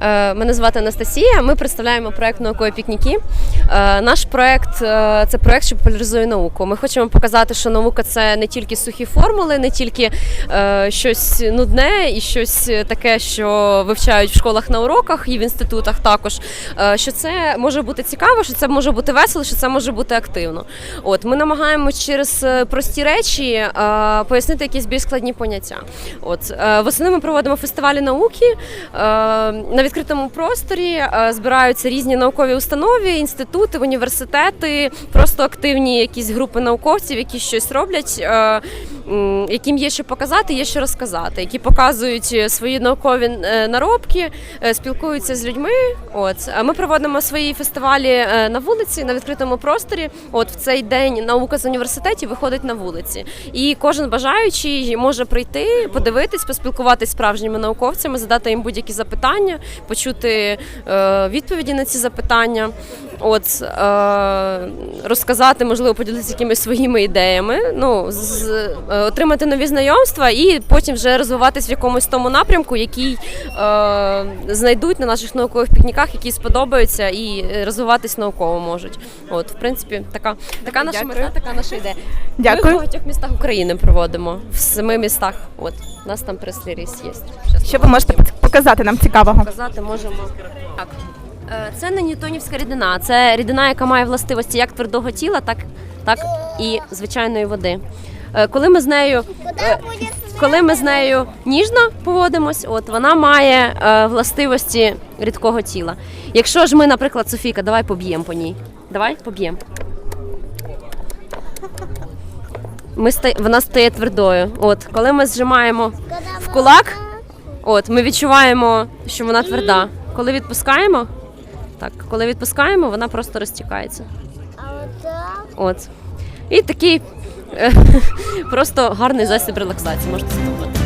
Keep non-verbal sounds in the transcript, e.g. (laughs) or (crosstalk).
Е, Мене звати Анастасія. Ми представляємо проект наукові пікніки. Е, Наш проект е, це проект, що популяризує науку. Ми хочемо показати, що наука це не тільки сухі формули, не тільки щось нудне і щось таке, що вивчають в школах на уроках і в інститутах також. Що це може бути цікаво, що це може бути весело, що це може бути активно. От ми намагаємося через прості речі пояснити якісь більш складні поняття. От восени ми проводимо фестивалі науки. Відкритому просторі е, збираються різні наукові установи, інститути, університети, просто активні якісь групи науковців, які щось роблять, е, яким є що показати, є що розказати, які показують е, свої наукові е, наробки, е, спілкуються з людьми. От ми проводимо свої фестивалі на вулиці, на відкритому просторі. От в цей день наука з університетів виходить на вулиці, і кожен бажаючий може прийти, подивитись, поспілкуватись з справжніми науковцями, задати їм будь-які запитання, почути відповіді на ці запитання. От е, розказати, можливо, поділитися якимись своїми ідеями, ну з, е, отримати нові знайомства і потім вже розвиватись в якомусь тому напрямку, який е, знайдуть на наших наукових пікніках, які сподобаються і розвиватись науково можуть. От, в принципі, така, така наша Дякую. мета, така наша ідея. Ми в багатьох містах України проводимо в семи містах. От у нас там прес-реліз є. Щас Що ви можете показати нам цікавого? показати можемо. Так. Е, Це не ньютонівська рідина. Це рідина, яка має властивості як твердого тіла, так, так і звичайної води. Е, Коли ми з нею, е, коли ми з нею ніжно поводимось, от вона має властивості рідкого тіла. Якщо ж ми, наприклад, Софійка, давай поб'ємо по ній. Давай поб'ємо. Ми ста- вона стає твердою. От, коли ми зжимаємо в кулак, От, ми відчуваємо, що вона тверда. Коли відпускаємо, так, коли відпускаємо, вона просто розтікається. От. І такий е, (laughs) просто гарний засіб релаксації, можна спробувати.